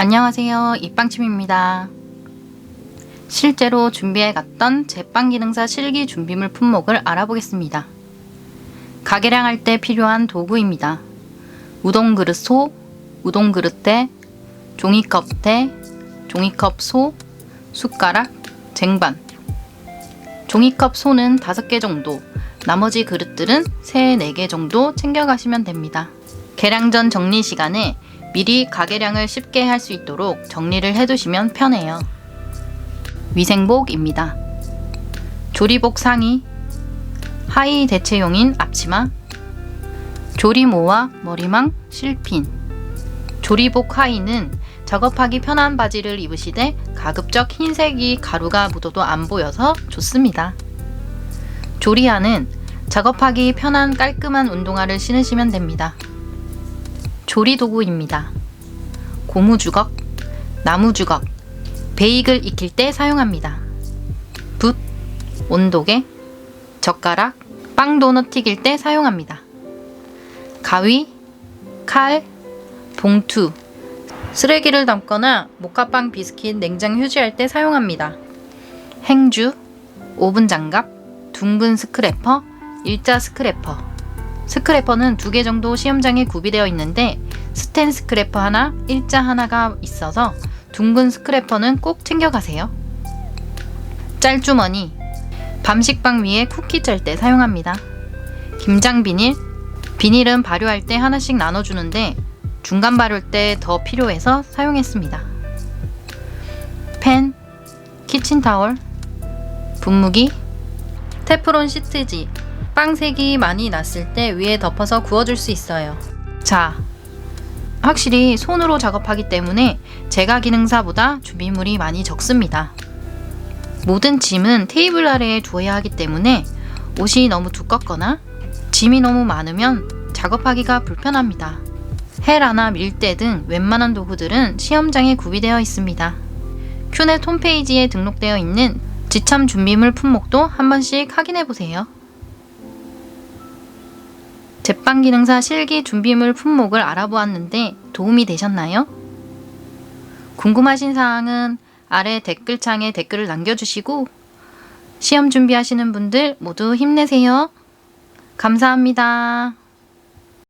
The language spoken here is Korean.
안녕하세요. 입방침입니다. 실제로 준비해 갔던 제빵 기능사 실기 준비물 품목을 알아보겠습니다. 가게량 할 때 필요한 도구입니다. 우동 그릇 소, 우동 그릇대, 종이컵 대, 종이컵 소, 숟가락, 쟁반. 종이컵 소는 5개 정도, 나머지 그릇들은 3, 4개 정도 챙겨가시면 됩니다. 계량 전 정리 시간에 미리 가계량을 쉽게 할 수 있도록 정리를 해두시면 편해요. 위생복입니다. 조리복 상의, 하의 대체용인 앞치마, 조리모와 머리망, 실핀. 조리복 하의는 작업하기 편한 바지를 입으시되 가급적 흰색이 가루가 묻어도 안 보여서 좋습니다. 조리화는 작업하기 편한 깔끔한 운동화를 신으시면 됩니다. 조리 도구입니다. 고무 주걱, 나무 주걱, 베이글 익힐 때 사용합니다. 붓, 온도계, 젓가락, 빵 도넛 튀길 때 사용합니다. 가위, 칼, 봉투, 쓰레기를 담거나 모카빵 비스킷 냉장 휴지할 때 사용합니다. 행주, 오븐 장갑, 둥근 스크래퍼, 일자 스크래퍼. 스크래퍼는 두 개 정도 시험장에 구비되어 있는데 스텐 스크래퍼 하나, 일자 하나가 있어서 둥근 스크래퍼는 꼭 챙겨가세요. 짤주머니. 밤식빵 위에 쿠키 짤 때 사용합니다. 김장 비닐. 비닐은 발효할 때 하나씩 나눠주는데 중간 발효할 때더 필요해서 사용했습니다. 펜, 키친타월, 분무기, 테프론 시트지. 빵색이 많이 났을 때 위에 덮어서 구워줄 수 있어요. 자, 확실히 손으로 작업하기 때문에 제가 기능사보다 준비물이 많이 적습니다. 모든 짐은 테이블 아래에 두어야 하기 때문에 옷이 너무 두껍거나 짐이 너무 많으면 작업하기가 불편합니다. 헤라나 밀대 등 웬만한 도구들은 시험장에 구비되어 있습니다. 큐넷 홈페이지에 등록되어 있는 지참 준비물 품목도 한 번씩 확인해 보세요. 제빵 기능사 실기 준비물 품목을 알아보았는데 도움이 되셨나요? 궁금하신 사항은 아래 댓글창에 댓글을 남겨주시고 시험 준비하시는 분들 모두 힘내세요. 감사합니다.